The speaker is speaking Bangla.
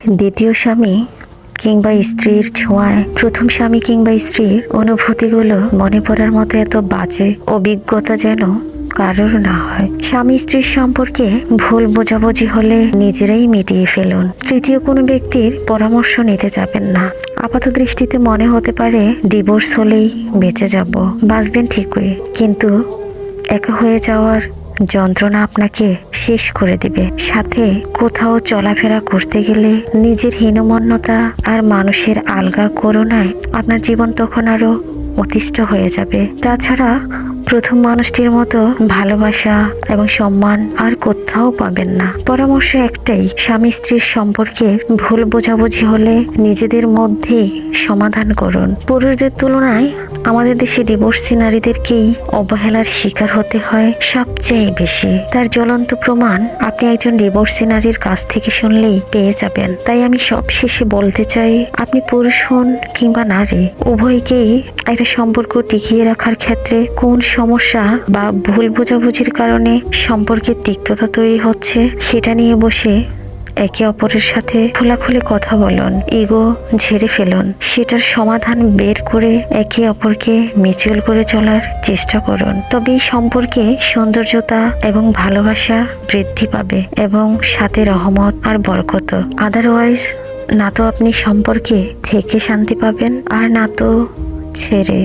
দ্বিতীয় স্বামী কিংবা স্ত্রীর ছোঁয়ায়, প্রথম স্বামী কিংবা স্ত্রীর অনুভূতিগুলো মনে পড়ার মতো এত বাজে অভিজ্ঞতা যেন কারোর না হয়। স্বামী স্ত্রীর সম্পর্কে ভুল বোঝাবুঝি হলে নিজেরাই মিটিয়ে ফেলুন। তৃতীয় কোনো ব্যক্তির পরামর্শ নিতে যাবেন না। আপাত দৃষ্টিতে মনে হতে পারে ডিভোর্স হলেই বেঁচে যাব। বাঁচবেন ঠিকই, কিন্তু একা হয়ে যাওয়ার যন্ত্রণা আপনাকে শেষ করে দিবে। সাথে কোথাও চলাফেরা করতে গেলে নিজের হীনমন্যতা আর মানুষের আলগা করোনায় আপনার জীবন তখন আরও অতিষ্ঠ হয়ে যাবে। তাছাড়া প্রথম মানুষটির মতো ভালোবাসা এবং সম্মান আর কোথাও পাবেন না। পরামর্শ একটাই, স্বামী স্ত্রীর সম্পর্কে ভুল বোঝাবুঝি হলে নিজেদের মধ্যেই সমাধান করুন। পুরুষদের তুলনায় আমাদের দেশে ডিভোর্সি নারীদেরকেই অবহেলার শিকার হতে হয় সবচেয়ে বেশি। তার জ্বলন্ত প্রমাণ আপনি একজন ডিভোর্সি নারীর কাছ থেকে শুনলেই পেয়ে যাবেন। তাই আমি সব শেষে বলতে চাই, আপনি পুরুষ হন কিংবা নারী, উভয়কেই একটা সম্পর্ক টিকিয়ে রাখার ক্ষেত্রে কোন সমস্যা বা ভুল বোঝাবুঝির কারণে সম্পর্কের তিক্ততা তৈরি হচ্ছে, সেটা নিয়ে বসে একে অপরের সাথে খোলাখুলি কথা বলুন, ইগো ঝেড়ে ফেলুন। সেটার সমাধান বের করে একে অপরকে মিচুয়াল করে চলার চেষ্টা করুন। তবে এই সম্পর্কে সৌন্দর্যতা এবং ভালোবাসা বৃদ্ধি পাবে এবং সাথে রহমত আর বরকত। আদারওয়াইজ না তো আপনি সম্পর্কে থেকে শান্তি পাবেন আর না তো ছেড়ে।